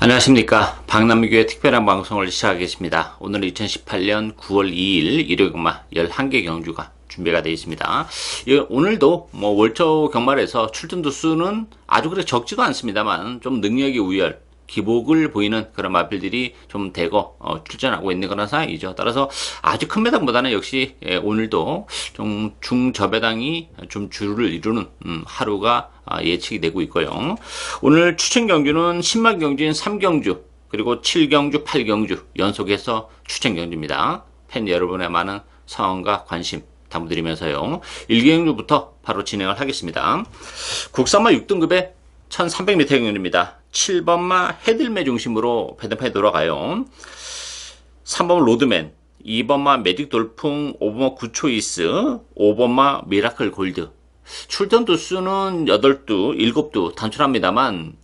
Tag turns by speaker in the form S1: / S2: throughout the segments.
S1: 안녕하십니까. 박남규의 특별한 방송을 시작하겠습니다. 오늘은 2018년 9월 2일 일요일마 11개 경주가 준비가 되어 있습니다. 오늘도 뭐 월초 경말에서 출전 두수는 아주 그래 적지도 않습니다만 좀 능력이 우열 기복을 보이는 그런 마필들이 좀 대거 어, 출전하고 있는 그런 상황이죠. 따라서 아주 큰 배당보다는 역시 예, 오늘도 좀 중저배당이 좀 주를 이루는 음, 하루가 아, 예측이 되고 있고요. 오늘 추천 경주는 10만 경주인 3경주 그리고 7경주, 8경주 연속해서 추천 경주입니다. 팬 여러분의 많은 사원과 관심 담아드리면서요. 1경주부터 바로 진행을 하겠습니다. 국산마 6등급의 1300m 경주입니다. 7번마 헤들매 중심으로 배드판에 돌아가요. 3번 로드맨, 2번마 메딕 돌풍, 5번마 구초이스, 5번마 미라클 골드. 출전 도수는 8두, 7두 단출합니다만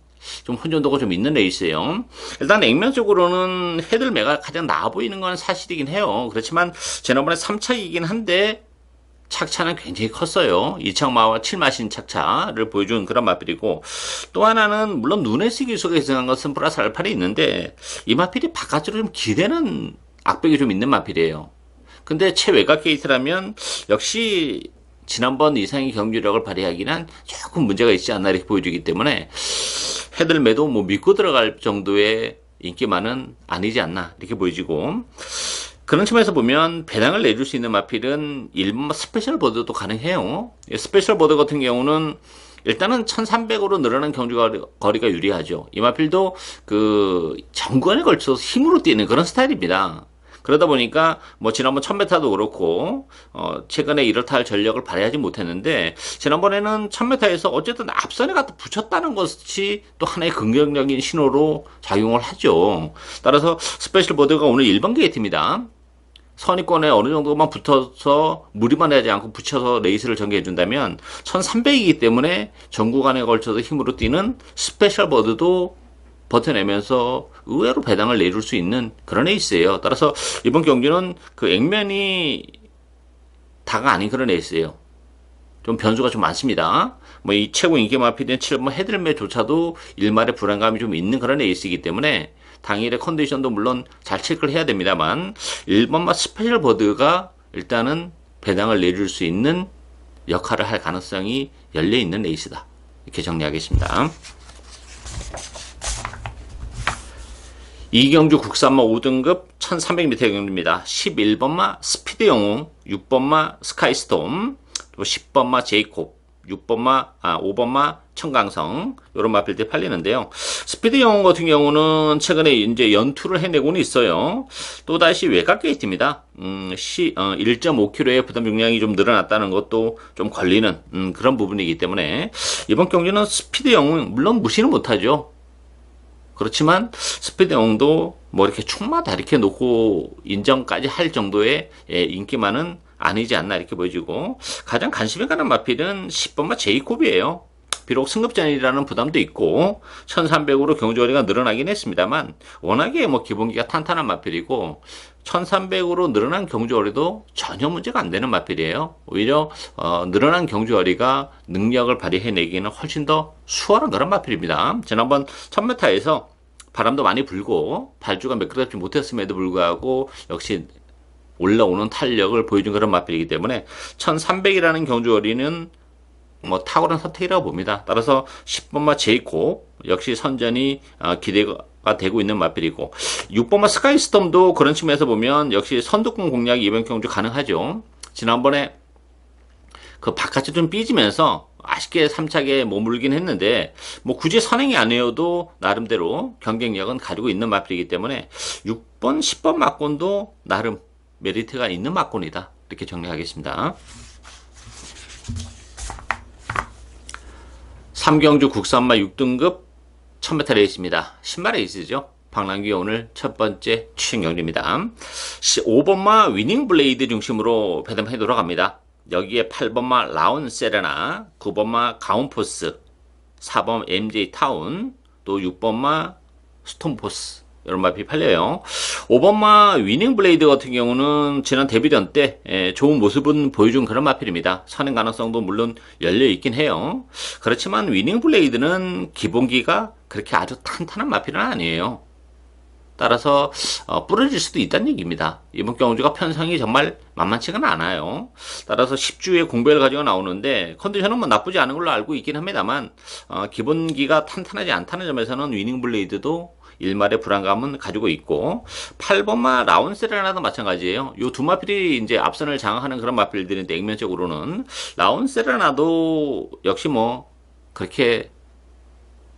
S1: 좀 혼전도가 좀 있는 레이스예요. 일단 액면적으로는 헤들매가 가장 나아 보이는 건 사실이긴 해요. 그렇지만 지난번에 3차이긴 한데 착차는 굉장히 컸어요. 이창마와 칠마신 착차를 보여준 그런 마필이고 또 하나는 물론 눈에 쓰기 속에 있는 것은 플러스 알파이 있는데 이 마필이 바깥으로 좀 기대는 악백이 좀 있는 마필이에요. 근데 최외곽 게이트라면 역시 지난번 이상의 경주력을 발휘하기는 조금 문제가 있지 않나 이렇게 보여주기 때문에 헤들매도 뭐 믿고 들어갈 정도의 인기만은 아니지 않나 이렇게 보여지고 그런 측면에서 보면 배당을 내줄 수 있는 마필은 일본 스페셜 보드도 가능해요. 스페셜 보드 같은 경우는 일단은 1300으로 늘어난 경주 거리가 유리하죠. 이 마필도 그 정관에 걸쳐서 힘으로 뛰는 그런 스타일입니다. 그러다 보니까 뭐 지난번 1000m도 그렇고 어 최근에 이렇다 할 전력을 발휘하지 못했는데 지난번에는 1000m에서 어쨌든 앞선에 갖다 붙였다는 것이 또 하나의 긍정적인 신호로 작용을 하죠. 따라서 스페셜 보드가 오늘 1번 게이트입니다. 선입권에 어느 정도만 붙어서 무리만 하지 않고 붙여서 레이스를 전개해 준다면 1300이기 때문에 전 구간에 걸쳐서 힘으로 뛰는 스페셜 버드도 버텨내면서 의외로 배당을 내줄 수 있는 그런 에이스예요. 따라서 이번 경기는 그 액면이 다가 아닌 그런 에이스예요. 좀 변수가 좀 많습니다. 뭐 이 최고 인기 마피된 7번 헤들매조차도 일말의 불안감이 좀 있는 그런 에이스이기 때문에 당일의 컨디션도 물론 잘 체크를 해야 됩니다만 1번마 스페셜 버드가 일단은 배당을 내줄 수 있는 역할을 할 가능성이 열려 있는 레이스다. 이렇게 정리하겠습니다. 이경주 국산마 5등급 1300m 경주입니다. 11번마 스피드 영웅, 6번마 스카이스톰, 10번마 제이콥, 6번마, 아, 5번마 청강성, 요런 마필들이 팔리는데요. 스피드 영웅 같은 경우는 최근에 이제 연투를 해내고는 있어요. 또다시 외곽 게이트입니다. 음, 시, 어, 1.5kg의 부담 용량이 좀 늘어났다는 것도 좀 걸리는, 음, 그런 부분이기 때문에, 이번 경기는 스피드 영웅, 물론 무시는 못하죠. 그렇지만 스피드 영웅도 뭐 이렇게 총마다 이렇게 놓고 인정까지 할 정도의 예, 인기만은 아니지 않나 이렇게 보여지고 가장 관심이 가는 마필은 10번마 제이콥이에요. 비록 승급전이라는 부담도 있고 1300으로 경주거리가 늘어나긴 했습니다만 워낙에 뭐 기본기가 탄탄한 마필이고 1300으로 늘어난 경주거리도 전혀 문제가 안 되는 마필이에요. 오히려 어, 늘어난 경주거리가 능력을 발휘해내기는 훨씬 더 수월한 그런 마필입니다. 지난번 1000m에서 바람도 많이 불고 발주가 매끄럽지 못했음에도 불구하고 역시 올라오는 탄력을 보여준 그런 마필이기 때문에 1300이라는 경주거리는 뭐 탁월한 선택이라고 봅니다. 따라서 10번마 제이코 역시 선전이 어, 기대가 되고 있는 마필이고 6번마 스카이스톰도 그런 측면에서 보면 역시 선두권 공략이 이번 경주 가능하죠. 지난번에 그 바깥이 좀 삐지면서 아쉽게 3차게 머물긴 했는데 뭐 굳이 선행이 아니어도 나름대로 경쟁력은 가지고 있는 마필이기 때문에 6번, 10번 막권도 나름 메리트가 있는 막곤이다. 이렇게 정리하겠습니다. 삼경주 국산마 6등급 1000m 레이스입니다. 10마 레이스죠. 방랑기 오늘 첫 번째 추천 경기입니다. 5번마 위닝 블레이드 중심으로 배담해 돌아갑니다. 여기에 8번마 라운 세레나, 9번마 가운포스, 4번 MJ 타운, 또 6번마 스톤포스, 이런 마피 팔려요. 5번마 위닝 블레이드 같은 경우는 지난 데뷔전 때 예, 좋은 모습은 보여준 그런 마필입니다. 선행 가능성도 물론 열려 있긴 해요. 그렇지만 위닝 블레이드는 기본기가 그렇게 아주 탄탄한 마필은 아니에요. 따라서 어, 부러질 수도 있다는 얘기입니다. 이번 경주가 편성이 정말 만만치가 않아요. 따라서 10주에 공별 가지고 나오는데 컨디션은 뭐 나쁘지 않은 걸로 알고 있긴 합니다만 어, 기본기가 탄탄하지 않다는 점에서는 위닝 블레이드도 일말의 불안감은 가지고 있고 8번마 라운세레나도 마찬가지예요. 요 두 마필이 이제 앞선을 장악하는 그런 마필들인데 액면적으로는 라운세레나도 역시 뭐 그렇게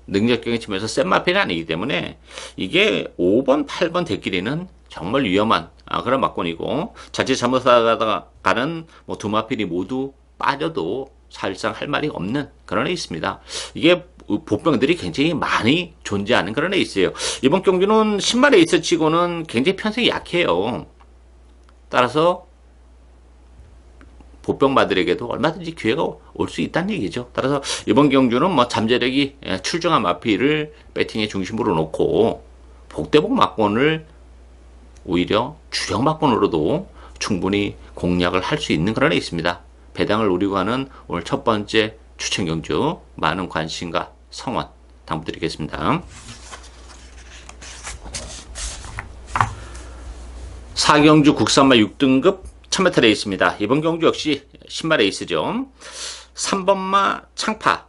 S1: 능력적인 측면에서 센 마필이 아니기 때문에 이게 5번, 8번 대끼리는 정말 위험한 아, 그런 막권이고 자칫 잘못하다가 가는 뭐 두 마필이 모두 빠져도 사실상 할 말이 없는 그런 애 있습니다. 이게 보병들이 굉장히 많이 존재하는 그런 애 있어요. 이번 경주는 신발 에이스 치고는 굉장히 편성이 약해요. 따라서 보병마들에게도 얼마든지 기회가 올 수 있다는 얘기죠. 따라서 이번 경주는 뭐 잠재력이 예, 출중한 마피를 배팅의 중심으로 놓고 복대복 막권을 오히려 주력 막권으로도 충분히 공략을 할 수 있는 그런 애 있습니다. 배당을 노리고 하는 오늘 첫 번째 추천 경주 많은 관심과 성원 당부드리겠습니다. 4경주 국산마 6등급 1000m 레이스입니다. 이번 경주 역시 신발 레이스죠. 3번마 창파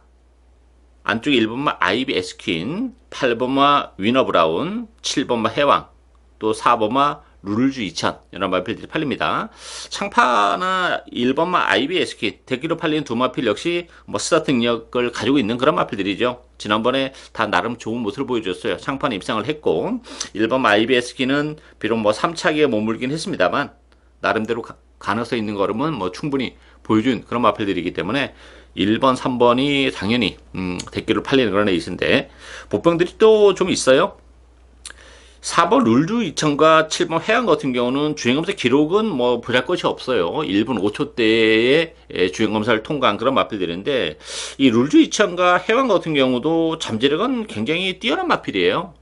S1: 안쪽에 1번마 아이비 에스퀸 8번마 위너 브라운 7번마 해왕 또 4번마 룰주 2000 이런 마필들이 팔립니다. 창파나 1번마 IBSK 대기로 팔리는 두 마필 역시 뭐 스타트 능력을 가지고 있는 그런 마필들이죠. 지난번에 다 나름 좋은 모습을 보여줬어요. 창파는 입상을 했고 1번마 IBSK는 비록 뭐 3차기에 머물긴 했습니다만 나름대로 가, 가능성 있는 걸음은 뭐 충분히 보여준 그런 마필들이기 때문에 1번, 3번이 당연히 음, 대기로 팔리는 그런 에이스인데 보병들이 또 좀 있어요. 4번 룰주 2000과 7번 해양 같은 경우는 주행검사 기록은 뭐 보잘 것이 없어요. 1분 5초대의 주행검사를 통과한 그런 마필들인데 이 룰주 2000과 해양 같은 경우도 잠재력은 굉장히 뛰어난 마필이에요.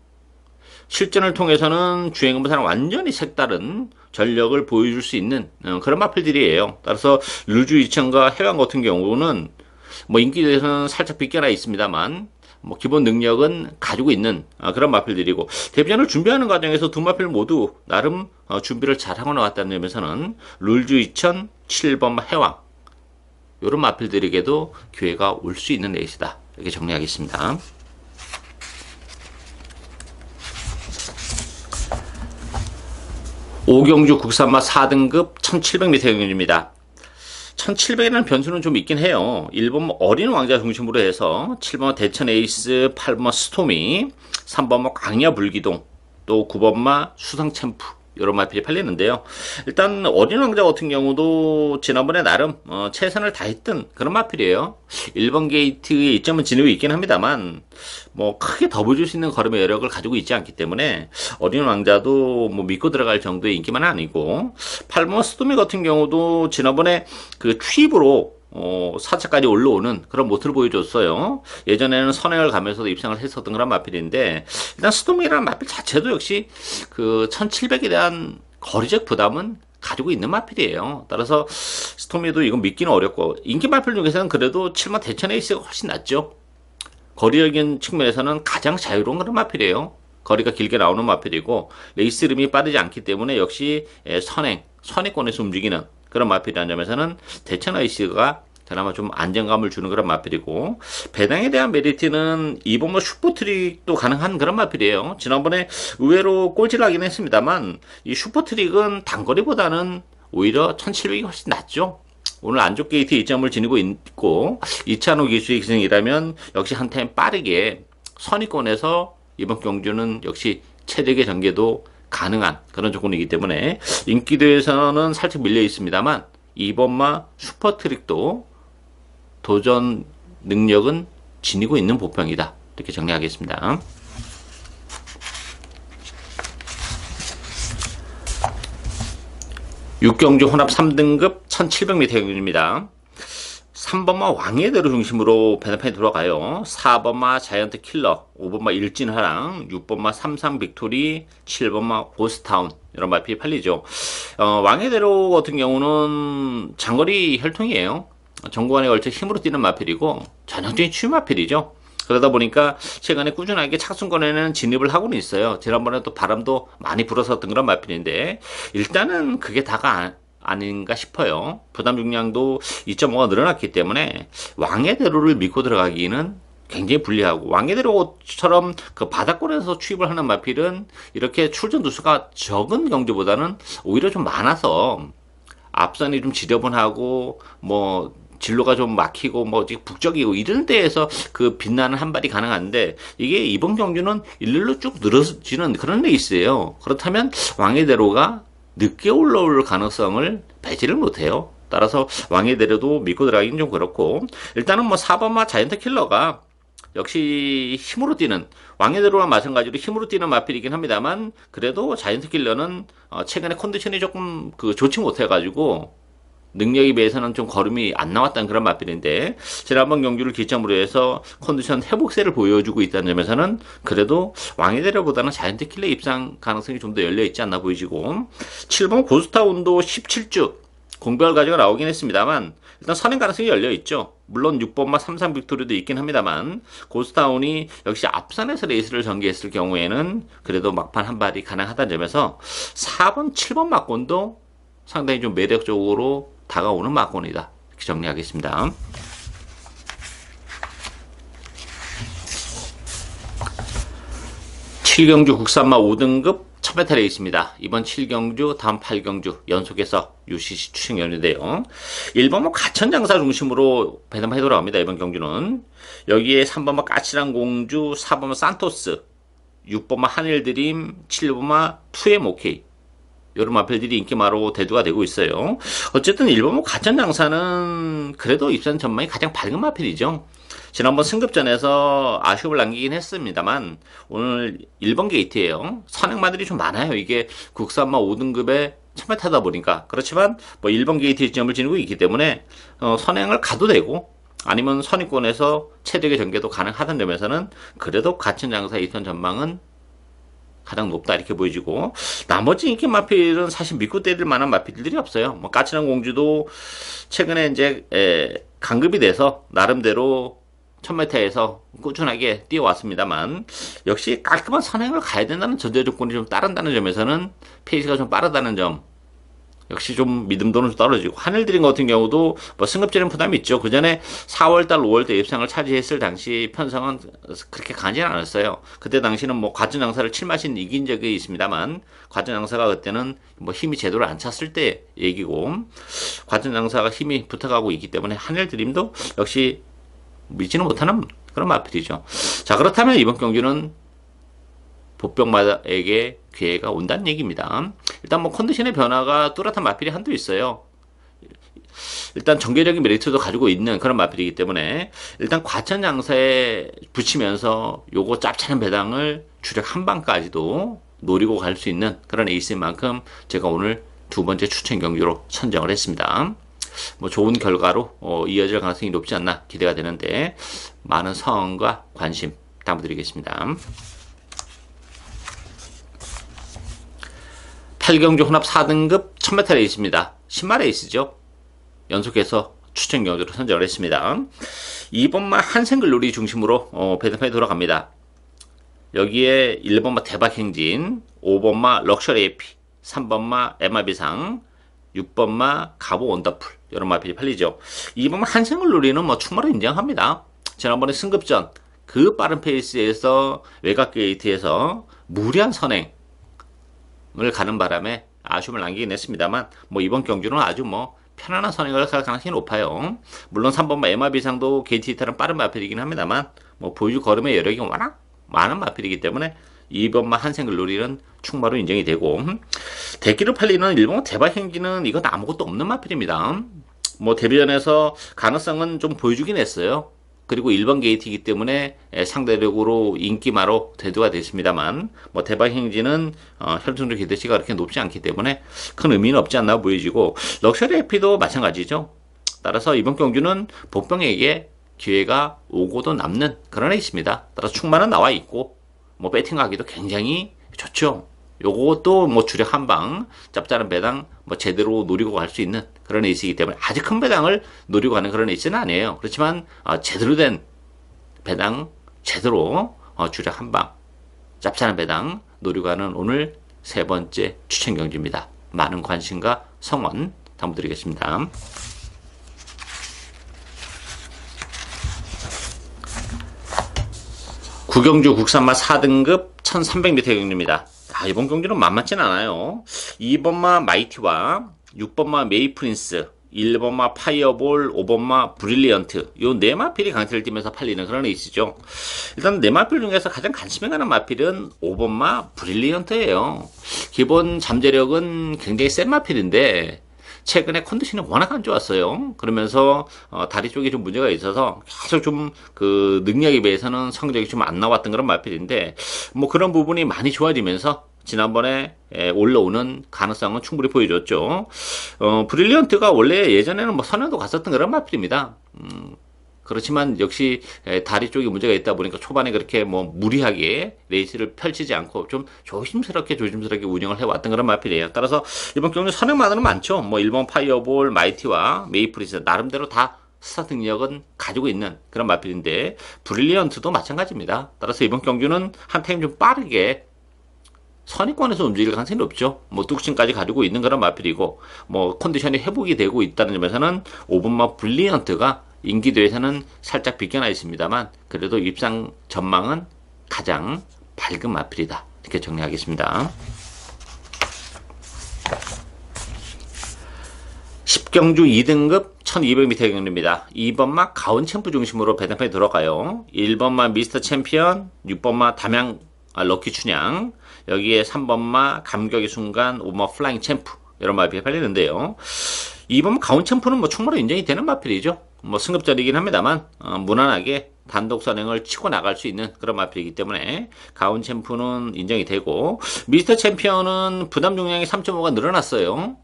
S1: 실전을 통해서는 주행검사랑 완전히 색다른 전력을 보여줄 수 있는 어, 그런 마필들이에요. 따라서 룰주 2000과 해양 같은 경우는 뭐 인기대에서는 살짝 빗겨나 있습니다만 뭐 기본 능력은 가지고 있는 어, 그런 마필들이고 데뷔전을 준비하는 과정에서 두 마필 모두 나름 어, 준비를 잘하고 나왔다는 점에서는 룰즈 2000 7번 해왕 이런 마필들에게도 기회가 올 수 있는 레이스다 이렇게 정리하겠습니다. 오경주 국산마 4등급 1700m 경기입니다. 1700이라는 변수는 좀 있긴 해요. 1번 어린 왕자 중심으로 해서 7번 대천 에이스, 8번 스토미, 3번 강야 불기동, 또 9번마 수상 챔프, 여러 마필이 팔리는데요. 일단 어린 왕자 같은 경우도 지난번에 나름 어, 최선을 다했던 그런 마필이에요. 1번 게이트의 이점은 지니고 있긴 합니다만 뭐 크게 더 보여줄 수 있는 걸음의 여력을 가지고 있지 않기 때문에 어린 왕자도 뭐 믿고 들어갈 정도의 인기만 아니고 8번 스토미 같은 경우도 지난번에 그 취입으로 어, 4차까지 올라오는 그런 모습을 보여줬어요. 예전에는 선행을 가면서도 입상을 했었던 그런 마필인데, 일단 스톰이라는 마필 자체도 역시 그 1700에 대한 거리적 부담은 가지고 있는 마필이에요. 따라서 스톰이도 이건 믿기는 어렵고, 인기 마필 중에서는 그래도 7만 대천 에이스가 훨씬 낫죠. 거리적인 측면에서는 가장 자유로운 그런 마필이에요. 거리가 길게 나오는 마필이고, 레이스 름이 빠르지 않기 때문에 역시 선행, 선행권에서 움직이는 그런 마필이라는 점에서는 대천 아이스가 그나마 좀 안정감을 주는 그런 마필이고 배당에 대한 메리트는 이번 뭐 슈퍼트릭도 가능한 그런 마필이에요. 지난번에 의외로 꼴찌를 하긴 했습니다만 이 슈퍼트릭은 단거리보다는 오히려 1700이 훨씬 낫죠. 오늘 안쪽 게이트 2점을 지니고 있고 이찬호 기수의 기승이라면 역시 한템 빠르게 선위권에서 이번 경주는 역시 체력의 전개도 가능한 그런 조건이기 때문에 인기도에서는 살짝 밀려 있습니다만 이번마 슈퍼트릭도 도전 능력은 지니고 있는 보평이다. 이렇게 정리하겠습니다. 육경주 혼합 3등급 1700m 경주입니다. 3번마 왕의 대로 중심으로 배너판이 들어가요. 4번마 자이언트 킬러, 5번마 일진하랑, 6번마 삼상 빅토리, 7번마 고스타운 이런 마필이 팔리죠. 어, 왕의 대로 같은 경우는 장거리 혈통이에요. 정관에 걸쳐 힘으로 뛰는 마필이고 전형적인 추 마필이죠. 그러다 보니까 최근에 꾸준하게 착순권에는 진입을 하고는 있어요. 지난번에 또 바람도 많이 불었었던 그런 마필인데 일단은 그게 다가 아닌가 싶어요. 부담 중량도 2.5가 늘어났기 때문에 왕의 대로를 믿고 들어가기는 굉장히 불리하고 왕의 대로처럼 그 바닥권에서 추입을 하는 마필은 이렇게 출전 두수가 적은 경주보다는 오히려 좀 많아서 앞선이 좀 지저분하고 뭐 진로가 좀 막히고 뭐 북적이고 이런 데에서 그 빛나는 한 발이 가능한데 이게 이번 경주는 일렬로 쭉 늘어지는 그런 레이스예요. 그렇다면 왕의 대로가 늦게 올라올 가능성을 배제를 못해요. 따라서 왕의 대로도 믿고 들어가기는 좀 그렇고 일단은 뭐 4번마 자이언트 킬러가 역시 힘으로 뛰는 왕의 대로와 마찬가지로 힘으로 뛰는 마필이긴 합니다만 그래도 자이언트 킬러는 어 최근에 컨디션이 조금 그 좋지 못해가지고 능력에 비해서는 좀 걸음이 안 나왔다는 그런 마필인데 지난번 경주를 기점으로 해서 컨디션 회복세를 보여주고 있다는 점에서는 그래도 왕의대로보다는 자이언트 킬러 입상 가능성이 좀 더 열려 있지 않나 보이지고 7번 고스타운도 17주 공별 가지고 나오긴 했습니다만 일단 선행 가능성이 열려 있죠. 물론 6번마 33 빅토리도 있긴 합니다만 고스타운이 역시 앞선에서 레이스를 전개했을 경우에는 그래도 막판 한 발이 가능하다는 점에서 4번, 7번 막권도 상당히 좀 매력적으로 다가오는 막권이다. 이렇게 정리하겠습니다. 칠경주 국산마 5등급 첫메탈에 있습니다. 이번 7경주, 다음 8경주 연속해서 UCC 추천 연인데요. 1번은 뭐 가천장사 중심으로 배담해 돌아갑니다. 이번 경주는. 여기에 3번은 까칠한 공주, 4번은 산토스, 6번은 한일드림, 7번은 투엠 오케이. 이런 마필들이 인기 마로 대두가 되고 있어요. 어쨌든 1번은 가천 장사는 그래도 입산 전망이 가장 밝은 마필이죠. 지난번 승급전에서 아쉬움을 남기긴 했습니다만 오늘 1번 게이트예요. 선행마들이 좀 많아요. 이게 국산마 5등급에 처음에 타다 보니까 그렇지만 뭐 1번 게이트 지점을 지니고 있기 때문에 어, 선행을 가도 되고 아니면 선입권에서 체력의 전개도 가능하다는 점에서는 그래도 같은 장사 이선 전망은 가장 높다 이렇게 보여지고 나머지 인기 마필은 사실 믿고 때릴 만한 마필들이 없어요. 뭐 까칠한 공주도 최근에 이제 에, 강급이 돼서 나름대로 1000m에서 꾸준하게 뛰어왔습니다만 역시 깔끔한 선행을 가야 된다는 전제 조건이 좀 따른다는 점에서는 페이스가 좀 빠르다는 점 역시 좀 믿음도는 떨어지고 하늘드림 같은 경우도 뭐 승급적인 부담이 있죠. 그 전에 4월달, 5월달 입상을 차지했을 당시 편성은 그렇게 가지 않았어요. 그때 당시는 뭐 과천장사를 7마신 이긴 적이 있습니다만 과천장사가 그때는 뭐 힘이 제대로 안 찼을 때 얘기고 과천장사가 힘이 붙어가고 있기 때문에 하늘드림도 역시 믿지는 못하는 그런 마필이죠. 자, 그렇다면 이번 경기는 보병마에게 기회가 온다는 얘기입니다. 일단 뭐 컨디션의 변화가 뚜렷한 마필이 한두 있어요. 일단 전개적인 메리트도 가지고 있는 그런 마필이기 때문에 일단 과천 장사에 붙이면서 요거 짭짤한 배당을 주력 한 방까지도 노리고 갈 수 있는 그런 에이스인 만큼 제가 오늘 두 번째 추천 경기로 선정을 했습니다. 뭐 좋은 결과로 어, 이어질 가능성이 높지 않나 기대가 되는데 많은 성과 관심 당부드리겠습니다. 8경주 혼합 4등급 1000m 레이스입니다. 10마 레이스죠. 연속해서 추천 경주로 선정을 했습니다. 2번마 한생글 놀이 중심으로 어, 배드판에 돌아갑니다. 여기에 1번마 대박행진, 5번마 럭셔리 에피, 3번마 MRB상, 6번마 가보 원더풀 이런 마필이 팔리죠. 2번 한생을 노리는 뭐 충분히 인정합니다. 지난번에 승급전 그 빠른 페이스에서 외곽 게이트에서 무리한 선행 을 가는 바람에 아쉬움을 남기긴 했습니다만 뭐 이번 경주는 아주 뭐 편안한 선행을 갈 가능성이 높아요. 물론 3번마 MRB상도 게이트 이탈은 빠른 마필이긴 합니다만 뭐 보여줄 걸음의 여력이 워낙 많은 마필이기 때문에 2번만 한생글 놀이는 충마로 인정이 되고 대기로 팔리는 일본 대박 행기는 이건 아무것도 없는 마필입니다. 뭐 데뷔전에서 가능성은 좀 보여주긴 했어요. 그리고 1번 게이트이기 때문에 상대적으로 인기마로 대두가 됐습니다만 뭐 대박 행진은 어, 혈통적 기대치가 그렇게 높지 않기 때문에 큰 의미는 없지 않나 보여지고 럭셔리 해피도 마찬가지죠. 따라서 이번 경주는 복병에게 기회가 오고도 남는 그런 애 있습니다. 따라서 충만은 나와 있고 뭐 배팅하기도 굉장히 좋죠. 요것도 뭐 주력 한방 짭짤한 배당 뭐 제대로 노리고 갈 수 있는 그런 에이스이기 때문에 아주 큰 배당을 노리고 가는 그런 에이스는 아니에요. 그렇지만 아, 제대로 된 배당 제대로 어, 주력 한방 짭짤한 배당 노리고 하는 오늘 세 번째 추천 경주입니다. 많은 관심과 성원 당부드리겠습니다. 구경주 국산마 4등급 1300m 경주입니다. 아, 이번 경주는 만만치 않아요. 2번마 마이티와 6번마 메이프린스 1번마 파이어볼, 5번마 브릴리언트 요 네 마필이 강세를 띠면서 팔리는 그런 레이스죠. 일단 네 마필 중에서 가장 관심이 가는 마필은 5번마 브릴리언트예요. 기본 잠재력은 굉장히 센 마필인데 최근에 컨디션이 워낙 안 좋았어요. 그러면서 어, 다리 쪽에 좀 문제가 있어서 계속 좀 그 능력에 비해서는 성적이 좀 안 나왔던 그런 마필인데 뭐 그런 부분이 많이 좋아지면서 지난번에 에, 올라오는 가능성은 충분히 보여줬죠. 어, 브릴리언트가 원래 예전에는 뭐 선행도 갔었던 그런 마필입니다. 음, 그렇지만 역시 다리 쪽에 문제가 있다 보니까 초반에 그렇게 뭐 무리하게 레이스를 펼치지 않고 좀 조심스럽게 조심스럽게 운영을 해왔던 그런 마필이에요. 따라서 이번 경기 선행만으로 많죠. 뭐 일본 파이어볼, 마이티와 메이프리스 나름대로 다 스타 능력은 가지고 있는 그런 마필인데 브릴리언트도 마찬가지입니다. 따라서 이번 경주는 한 타임 좀 빠르게 선입권에서 움직일 가능성이 높죠. 뭐 뚝심까지 가지고 있는 그런 마필이고 뭐 컨디션이 회복이 되고 있다는 점에서는 5분마 브릴리언트가 인기도에서는 살짝 비껴나 있습니다만 그래도 입상 전망은 가장 밝은 마필이다. 이렇게 정리하겠습니다. 10경주 2등급 1200m 경주입니다. 2번마 가온 챔프 중심으로 배당판이 들어가요. 1번마 미스터 챔피언, 6번마 담양 아, 럭키 춘향, 여기에 3번마 감격의 순간, 5번마 플라잉 챔프 이런 마필이 팔리는데요. 2번 가온 챔프는 뭐 충분히 인정이 되는 마필이죠. 뭐 승급자리긴 합니다만 어, 무난하게 단독 선행을 치고 나갈 수 있는 그런 마필이기 때문에 가운 챔프는 인정이 되고 미스터 챔피언은 부담 용량이 3.5가 늘어났어요.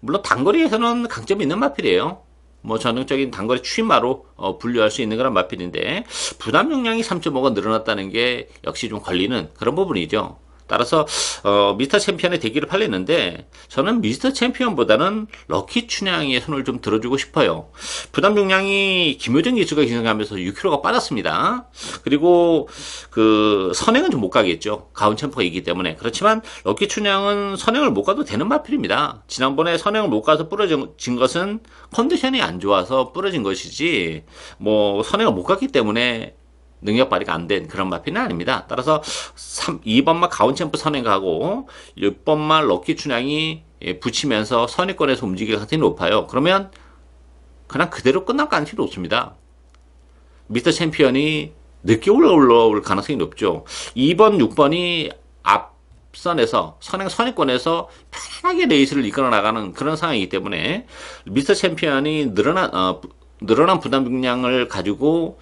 S1: 물론 단거리에서는 강점이 있는 마필이에요. 뭐 전형적인 단거리 추임마로 어, 분류할 수 있는 그런 마필인데 부담 용량이 3.5가 늘어났다는 게 역시 좀 걸리는 그런 부분이죠. 따라서 어, 미스터 챔피언의 대기를 팔리는데 저는 미스터 챔피언보다는 럭키 춘향의 손을 좀 들어주고 싶어요. 부담 용량이 김효정 기수가 기승하면서 6kg가 빠졌습니다. 그리고 그 선행은 좀 못 가겠죠. 가운 챔프가 있기 때문에 그렇지만 럭키 춘향은 선행을 못 가도 되는 마필입니다. 지난번에 선행을 못 가서 부러진 것은 컨디션이 안 좋아서 부러진 것이지 뭐 선행을 못 갔기 때문에 능력 발휘가 안 된 그런 마피는 아닙니다. 따라서 3, 2번마 가운챔프 선행하고 6번마 럭키 춘향이 예, 붙이면서 선행권에서 움직일 가능성이 높아요. 그러면 그냥 그대로 끝날 가능성이 높습니다. 미스터 챔피언이 늦게 올라올 가능성이 높죠. 2번, 6번이 앞선에서 선행 선행권에서 편하게 레이스를 이끌어 나가는 그런 상황이기 때문에 미스터 챔피언이 늘어난 어, 늘어난 부담 중량을 가지고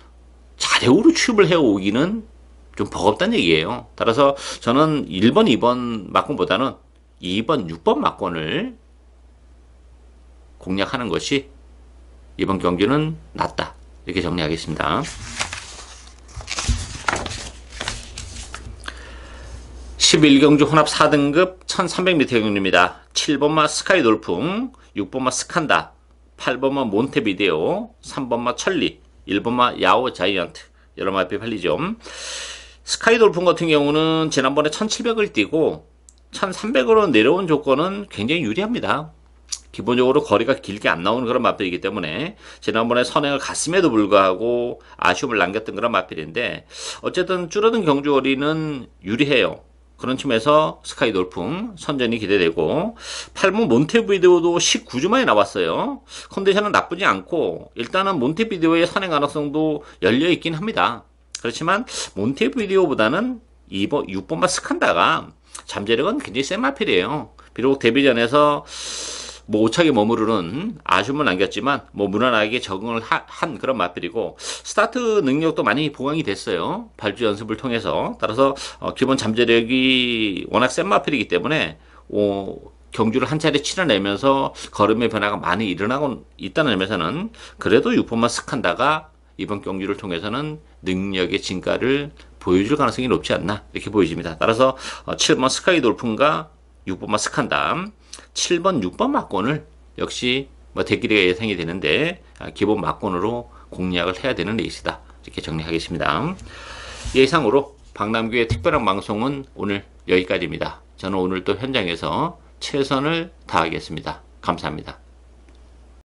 S1: 자력으로 취업을 해오기는 좀 버겁다는 얘기예요. 따라서 저는 1번, 2번 막권보다는 2번, 6번 막권을 공략하는 것이 이번 경기는 낫다. 이렇게 정리하겠습니다. 11경주 혼합 4등급 1300m 경주입니다. 7번마 스카이 돌풍, 6번마 스칸다, 8번마 몬테비데오, 3번마 천리, 1번마 야오 자이언트 여러 마피 팔리죠. 스카이 돌풍 같은 경우는 지난번에 1700을 뛰고 1300으로 내려온 조건은 굉장히 유리합니다. 기본적으로 거리가 길게 안 나오는 그런 마필이기 때문에 지난번에 선행을 갔음에도 불구하고 아쉬움을 남겼던 그런 마필인데 어쨌든 줄어든 경주거리는 유리해요. 그런 층에서 스카이 돌풍 선전이 기대되고 8문 몬테비데오도 19주 만에 나왔어요. 컨디션은 나쁘지 않고 일단은 몬테비데오의 선행 가능성도 열려 있긴 합니다. 그렇지만 몬테비데오보다는 2번 6번마 스칸다가 잠재력은 굉장히 센 마필이에요. 비록 데뷔전에서 뭐 오차게 머무르는 아쉬움은 남겼지만 뭐 무난하게 적응을 하, 한 그런 마필이고 스타트 능력도 많이 보강이 됐어요. 발주 연습을 통해서 따라서 어, 기본 잠재력이 워낙 센 마필이기 때문에 어, 경주를 한 차례 치러내면서 걸음의 변화가 많이 일어나고 있다는 점에서는 그래도 6번만 스칸다가 이번 경주를 통해서는 능력의 진가를 보여줄 가능성이 높지 않나 이렇게 보여집니다. 따라서 7번 어, 스카이 돌풍과 6번만 스칸담 7번, 6번 막권을 역시 뭐 대기리가 예상이 되는데 아, 기본 막권으로 공략을 해야 되는 레이스다. 이렇게 정리하겠습니다. 예상으로 박남규의 특별한 방송은 오늘 여기까지입니다. 저는 오늘 또 현장에서 최선을 다하겠습니다. 감사합니다.